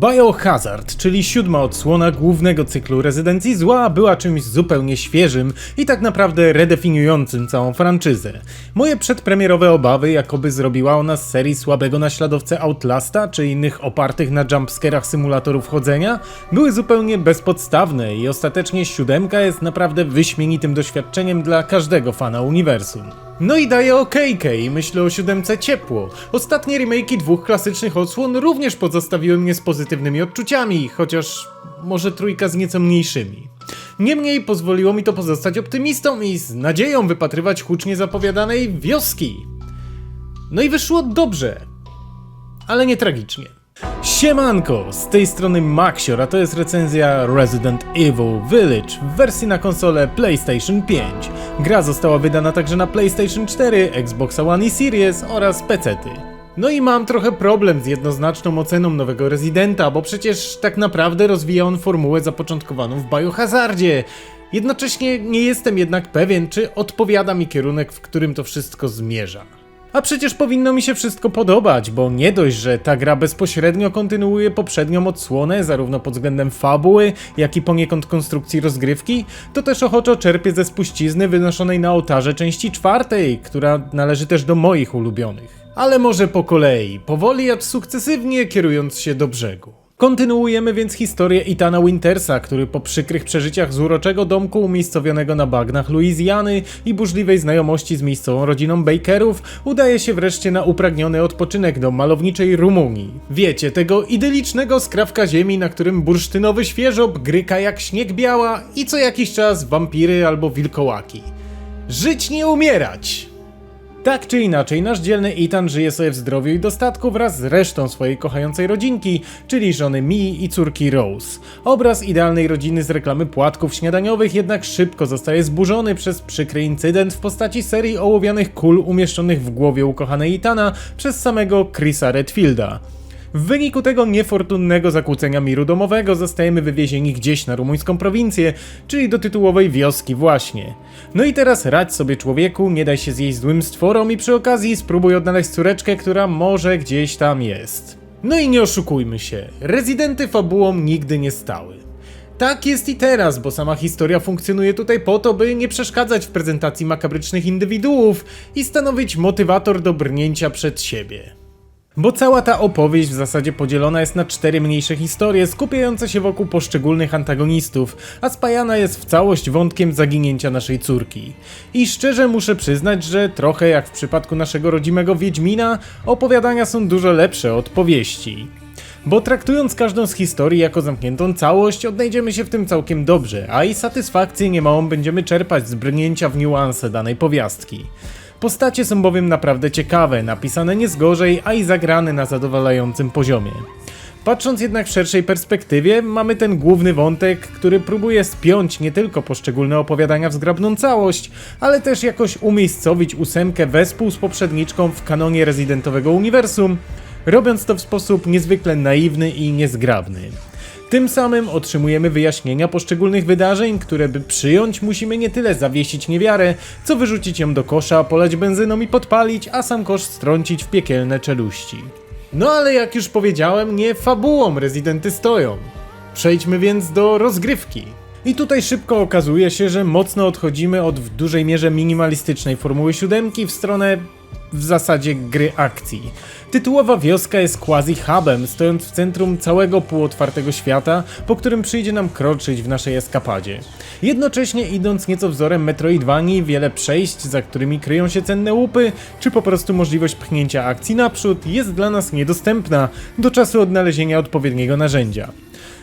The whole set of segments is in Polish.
Biohazard, czyli siódma odsłona głównego cyklu rezydencji zła, była czymś zupełnie świeżym i tak naprawdę redefiniującym całą franczyzę. Moje przedpremierowe obawy, jakoby zrobiła ona z serii słabego naśladowcę Outlasta czy innych opartych na jumpscarach symulatorów chodzenia, były zupełnie bezpodstawne i ostatecznie siódemka jest naprawdę wyśmienitym doświadczeniem dla każdego fana uniwersum. No i daje okejkę i myślę o siódemce ciepło. Ostatnie remake'i dwóch klasycznych odsłon również pozostawiły mnie z pozytywnymi odczuciami, chociaż może trójka z nieco mniejszymi. Niemniej pozwoliło mi to pozostać optymistą i z nadzieją wypatrywać hucznie zapowiadanej wioski. No i wyszło dobrze, ale nie tragicznie. Siemanko, z tej strony Maxior, a to jest recenzja Resident Evil Village w wersji na konsolę PlayStation 5. Gra została wydana także na PlayStation 4, Xbox One i Series oraz PC-ty. No i mam trochę problem z jednoznaczną oceną nowego Residenta, bo przecież tak naprawdę rozwija on formułę zapoczątkowaną w Biohazardzie. Jednocześnie nie jestem jednak pewien, czy odpowiada mi kierunek, w którym to wszystko zmierza. A przecież powinno mi się wszystko podobać, bo nie dość, że ta gra bezpośrednio kontynuuje poprzednią odsłonę, zarówno pod względem fabuły, jak i poniekąd konstrukcji rozgrywki, to też ochoczo czerpie ze spuścizny wynoszonej na ołtarze części czwartej, która należy też do moich ulubionych. Ale może po kolei, powoli acz sukcesywnie kierując się do brzegu. Kontynuujemy więc historię Itana Wintersa, który po przykrych przeżyciach z uroczego domku umiejscowionego na bagnach Luizjany i burzliwej znajomości z miejscową rodziną Bakerów udaje się wreszcie na upragniony odpoczynek do malowniczej Rumunii. Wiecie, tego idylicznego skrawka ziemi, na którym bursztynowy świeżob gryka jak śnieg biała i co jakiś czas wampiry albo wilkołaki. Żyć nie umierać! Tak czy inaczej, nasz dzielny Ethan żyje sobie w zdrowiu i dostatku wraz z resztą swojej kochającej rodzinki, czyli żony Mi i córki Rose. Obraz idealnej rodziny z reklamy płatków śniadaniowych jednak szybko zostaje zburzony przez przykry incydent w postaci serii ołowianych kul umieszczonych w głowie ukochanej Ethana przez samego Chrisa Redfielda. W wyniku tego niefortunnego zakłócenia miru domowego zostajemy wywiezieni gdzieś na rumuńską prowincję, czyli do tytułowej wioski właśnie. No i teraz radź sobie człowieku, nie daj się zjeść złym stworom i przy okazji spróbuj odnaleźć córeczkę, która może gdzieś tam jest. No i nie oszukujmy się, rezydenty fabułą nigdy nie stały. Tak jest i teraz, bo sama historia funkcjonuje tutaj po to, by nie przeszkadzać w prezentacji makabrycznych indywiduów i stanowić motywator do brnięcia przed siebie. Bo cała ta opowieść w zasadzie podzielona jest na cztery mniejsze historie, skupiające się wokół poszczególnych antagonistów, a spajana jest w całość wątkiem zaginięcia naszej córki. I szczerze muszę przyznać, że trochę jak w przypadku naszego rodzimego Wiedźmina, opowiadania są dużo lepsze od powieści. Bo traktując każdą z historii jako zamkniętą całość, odnajdziemy się w tym całkiem dobrze, a i satysfakcję niemałą będziemy czerpać z brnięcia w niuanse danej powiastki. Postacie są bowiem naprawdę ciekawe, napisane nie z gorzej, a i zagrane na zadowalającym poziomie. Patrząc jednak w szerszej perspektywie, mamy ten główny wątek, który próbuje spiąć nie tylko poszczególne opowiadania w zgrabną całość, ale też jakoś umiejscowić ósemkę wespół z poprzedniczką w kanonie rezydentowego uniwersum, robiąc to w sposób niezwykle naiwny i niezgrabny. Tym samym otrzymujemy wyjaśnienia poszczególnych wydarzeń, które by przyjąć musimy nie tyle zawiesić niewiarę, co wyrzucić ją do kosza, polać benzyną i podpalić, a sam kosz strącić w piekielne czeluści. No ale jak już powiedziałem, nie fabułą rezydenty stoją. Przejdźmy więc do rozgrywki. I tutaj szybko okazuje się, że mocno odchodzimy od w dużej mierze minimalistycznej formuły siódemki w stronę w zasadzie gry akcji. Tytułowa wioska jest quasi-hubem, stojąc w centrum całego półotwartego świata, po którym przyjdzie nam kroczyć w naszej eskapadzie. Jednocześnie idąc nieco wzorem Metroidvanii, wiele przejść, za którymi kryją się cenne łupy, czy po prostu możliwość pchnięcia akcji naprzód jest dla nas niedostępna do czasu odnalezienia odpowiedniego narzędzia.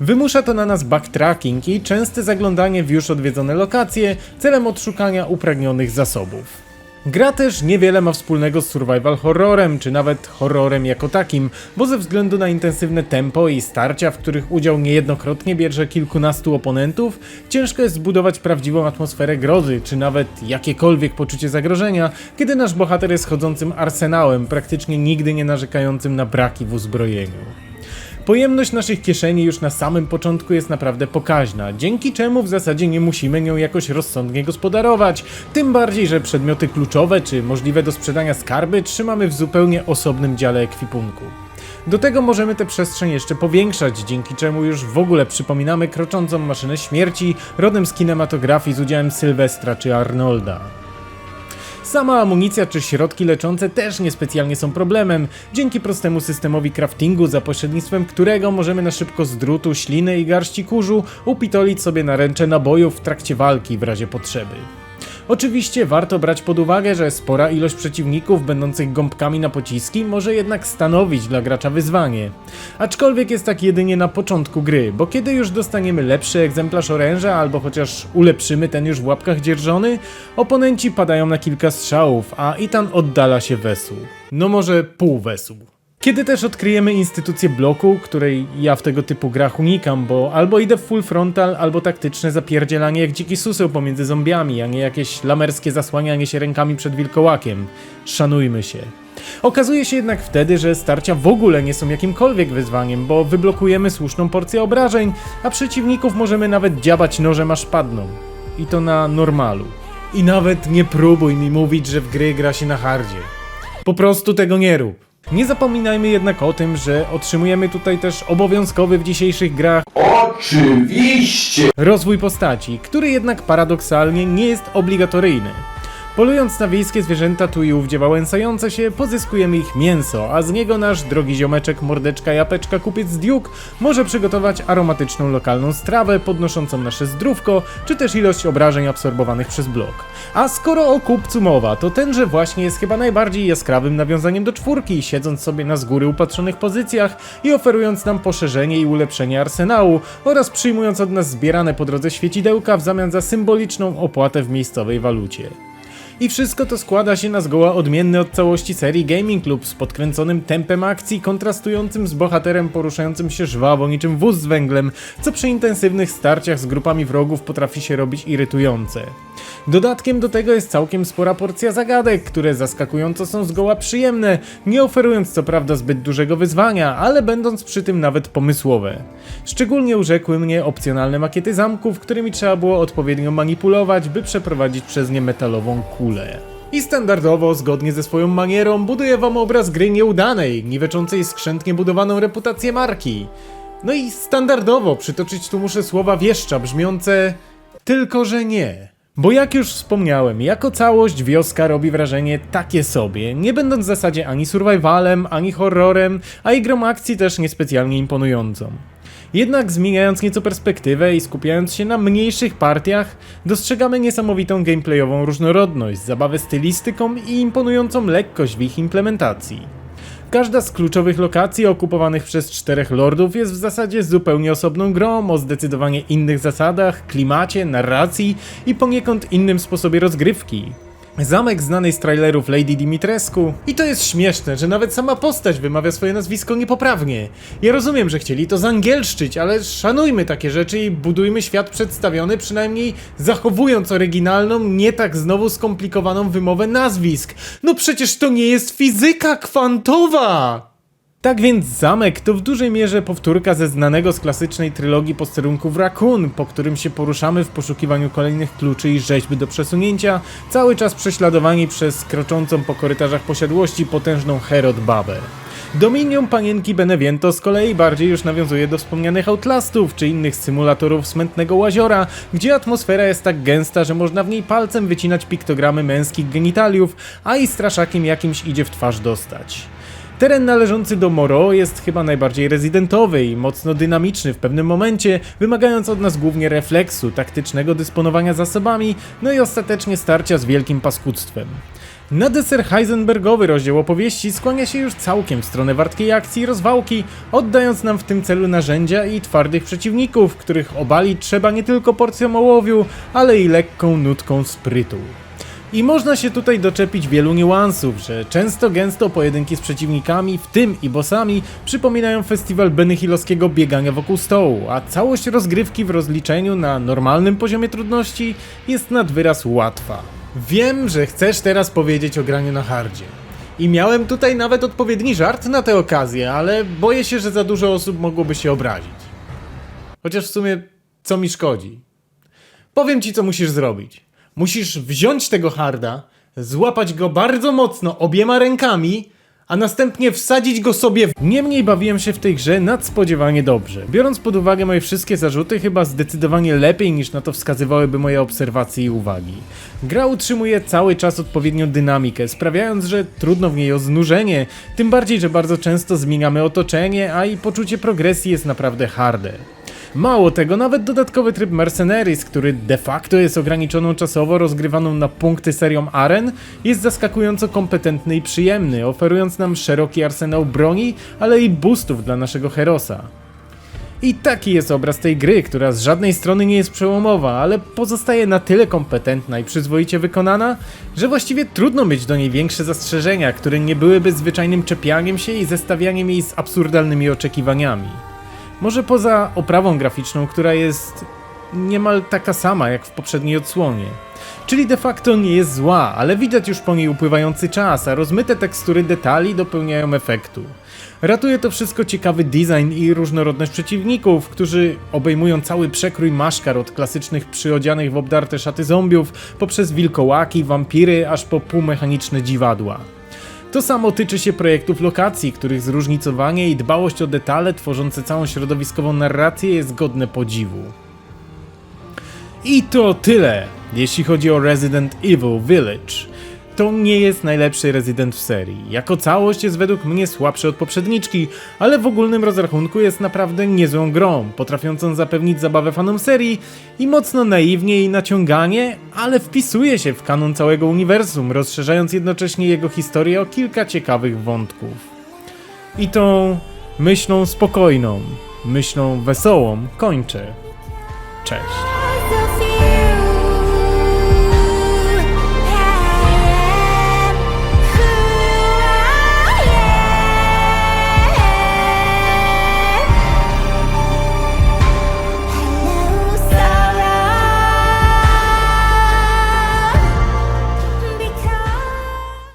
Wymusza to na nas backtracking i częste zaglądanie w już odwiedzone lokacje celem odszukania upragnionych zasobów. Gra też niewiele ma wspólnego z survival horrorem, czy nawet horrorem jako takim, bo ze względu na intensywne tempo i starcia, w których udział niejednokrotnie bierze kilkunastu oponentów, ciężko jest zbudować prawdziwą atmosferę grozy, czy nawet jakiekolwiek poczucie zagrożenia, kiedy nasz bohater jest chodzącym arsenałem, praktycznie nigdy nie narzekającym na braki w uzbrojeniu. Pojemność naszych kieszeni już na samym początku jest naprawdę pokaźna, dzięki czemu w zasadzie nie musimy nią jakoś rozsądnie gospodarować, tym bardziej, że przedmioty kluczowe czy możliwe do sprzedania skarby trzymamy w zupełnie osobnym dziale ekwipunku. Do tego możemy tę przestrzeń jeszcze powiększać, dzięki czemu już w ogóle przypominamy kroczącą maszynę śmierci rodem z kinematografii z udziałem Sylwestra czy Arnolda. Sama amunicja czy środki leczące też niespecjalnie są problemem, dzięki prostemu systemowi craftingu, za pośrednictwem którego możemy na szybko z drutu, śliny i garści kurzu upitolić sobie naręcze nabojów w trakcie walki w razie potrzeby. Oczywiście warto brać pod uwagę, że spora ilość przeciwników będących gąbkami na pociski może jednak stanowić dla gracza wyzwanie. Aczkolwiek jest tak jedynie na początku gry, bo kiedy już dostaniemy lepszy egzemplarz oręża albo chociaż ulepszymy ten już w łapkach dzierżony, oponenci padają na kilka strzałów, a Itan oddala się wesół. No może pół wesół. Kiedy też odkryjemy instytucję bloku, której ja w tego typu grach unikam, bo albo idę w full frontal, albo taktyczne zapierdzielanie jak dziki suseł pomiędzy zombiami, a nie jakieś lamerskie zasłanianie się rękami przed wilkołakiem. Szanujmy się. Okazuje się jednak wtedy, że starcia w ogóle nie są jakimkolwiek wyzwaniem, bo wyblokujemy słuszną porcję obrażeń, a przeciwników możemy nawet dziabać nożem aż padną. I to na normalu. I nawet nie próbuj mi mówić, że w gry gra się na hardzie. Po prostu tego nie rób. Nie zapominajmy jednak o tym, że otrzymujemy tutaj też obowiązkowy w dzisiejszych grach Oczywiście! rozwój postaci, który jednak paradoksalnie nie jest obligatoryjny. Polując na wiejskie zwierzęta tu i ówdzie wałęsające się, pozyskujemy ich mięso, a z niego nasz drogi ziomeczek, mordeczka, japeczka, kupiec Duke może przygotować aromatyczną lokalną strawę podnoszącą nasze zdrówko, czy też ilość obrażeń absorbowanych przez blok. A skoro o kupcu mowa, to tenże właśnie jest chyba najbardziej jaskrawym nawiązaniem do czwórki, siedząc sobie na z góry upatrzonych pozycjach i oferując nam poszerzenie i ulepszenie arsenału oraz przyjmując od nas zbierane po drodze świecidełka w zamian za symboliczną opłatę w miejscowej walucie. I wszystko to składa się na zgoła odmienny od całości serii Gaming Club z podkręconym tempem akcji kontrastującym z bohaterem poruszającym się żwawo niczym wóz z węglem, co przy intensywnych starciach z grupami wrogów potrafi się robić irytujące. Dodatkiem do tego jest całkiem spora porcja zagadek, które zaskakująco są zgoła przyjemne, nie oferując co prawda zbyt dużego wyzwania, ale będąc przy tym nawet pomysłowe. Szczególnie urzekły mnie opcjonalne makiety zamków, którymi trzeba było odpowiednio manipulować, by przeprowadzić przez nie metalową kulę. I standardowo, zgodnie ze swoją manierą, buduję wam obraz gry nieudanej, niweczącej skrzętnie budowaną reputację marki. No i standardowo przytoczyć tu muszę słowa wieszcza brzmiące tylko, że nie. Bo jak już wspomniałem, jako całość wioska robi wrażenie takie sobie, nie będąc w zasadzie ani survivalem, ani horrorem, a i grą akcji też niespecjalnie imponującą. Jednak zmieniając nieco perspektywę i skupiając się na mniejszych partiach, dostrzegamy niesamowitą gameplayową różnorodność, zabawę stylistyką i imponującą lekkość w ich implementacji. Każda z kluczowych lokacji okupowanych przez czterech lordów jest w zasadzie zupełnie osobną grą o zdecydowanie innych zasadach, klimacie, narracji i poniekąd innym sposobie rozgrywki. Zamek znanej z trailerów Lady Dimitrescu. I to jest śmieszne, że nawet sama postać wymawia swoje nazwisko niepoprawnie. Ja rozumiem, że chcieli to zangielszczyć, ale szanujmy takie rzeczy i budujmy świat przedstawiony, przynajmniej zachowując oryginalną, nie tak znowu skomplikowaną wymowę nazwisk. No przecież to nie jest fizyka kwantowa! Tak więc zamek to w dużej mierze powtórka ze znanego z klasycznej trylogii posterunków Raccoon, po którym się poruszamy w poszukiwaniu kolejnych kluczy i rzeźby do przesunięcia, cały czas prześladowani przez kroczącą po korytarzach posiadłości potężną Herod Babę. Dominium panienki Beneviento z kolei bardziej już nawiązuje do wspomnianych Outlastów czy innych symulatorów smętnego łaziora, gdzie atmosfera jest tak gęsta, że można w niej palcem wycinać piktogramy męskich genitaliów, a i straszakiem jakimś idzie w twarz dostać. Teren należący do Moro jest chyba najbardziej rezydentowy i mocno dynamiczny w pewnym momencie, wymagając od nas głównie refleksu, taktycznego dysponowania zasobami, no i ostatecznie starcia z wielkim paskudztwem. Na deser Heisenbergowy rozdział opowieści skłania się już całkiem w stronę wartkiej akcji i rozwałki, oddając nam w tym celu narzędzia i twardych przeciwników, których obalić trzeba nie tylko porcją ołowiu, ale i lekką nutką sprytu. I można się tutaj doczepić wielu niuansów, że często gęsto pojedynki z przeciwnikami, w tym i bossami, przypominają festiwal Benihilowskiego biegania wokół stołu, a całość rozgrywki w rozliczeniu na normalnym poziomie trudności jest nad wyraz łatwa. Wiem, że chcesz teraz powiedzieć o graniu na hardzie. I miałem tutaj nawet odpowiedni żart na tę okazję, ale boję się, że za dużo osób mogłoby się obrazić. Chociaż w sumie, co mi szkodzi? Powiem ci, co musisz zrobić. Musisz wziąć tego harda, złapać go bardzo mocno obiema rękami, a następnie wsadzić go sobie w... Niemniej bawiłem się w tej grze nadspodziewanie dobrze. Biorąc pod uwagę moje wszystkie zarzuty, chyba zdecydowanie lepiej niż na to wskazywałyby moje obserwacje i uwagi. Gra utrzymuje cały czas odpowiednią dynamikę, sprawiając, że trudno w niej o znużenie, tym bardziej, że bardzo często zmieniamy otoczenie, a i poczucie progresji jest naprawdę harde. Mało tego, nawet dodatkowy tryb Mercenaries, który de facto jest ograniczoną czasowo rozgrywaną na punkty serią aren, jest zaskakująco kompetentny i przyjemny, oferując nam szeroki arsenał broni, ale i boostów dla naszego Herosa. I taki jest obraz tej gry, która z żadnej strony nie jest przełomowa, ale pozostaje na tyle kompetentna i przyzwoicie wykonana, że właściwie trudno mieć do niej większe zastrzeżenia, które nie byłyby zwyczajnym czepianiem się i zestawianiem jej z absurdalnymi oczekiwaniami. Może poza oprawą graficzną, która jest niemal taka sama jak w poprzedniej odsłonie. Czyli de facto nie jest zła, ale widać już po niej upływający czas, a rozmyte tekstury detali dopełniają efektu. Ratuje to wszystko ciekawy design i różnorodność przeciwników, którzy obejmują cały przekrój maszkar od klasycznych przyodzianych w obdarte szaty zombiów, poprzez wilkołaki, wampiry, aż po półmechaniczne dziwadła. To samo tyczy się projektów lokacji, których zróżnicowanie i dbałość o detale tworzące całą środowiskową narrację jest godne podziwu. I to tyle, jeśli chodzi o Resident Evil Village. To nie jest najlepszy Resident w serii. Jako całość jest według mnie słabszy od poprzedniczki, ale w ogólnym rozrachunku jest naprawdę niezłą grą, potrafiącą zapewnić zabawę fanom serii i mocno naiwnie i naciąganie, ale wpisuje się w kanon całego uniwersum, rozszerzając jednocześnie jego historię o kilka ciekawych wątków. I tą myślą spokojną, myślą wesołą kończę. Cześć.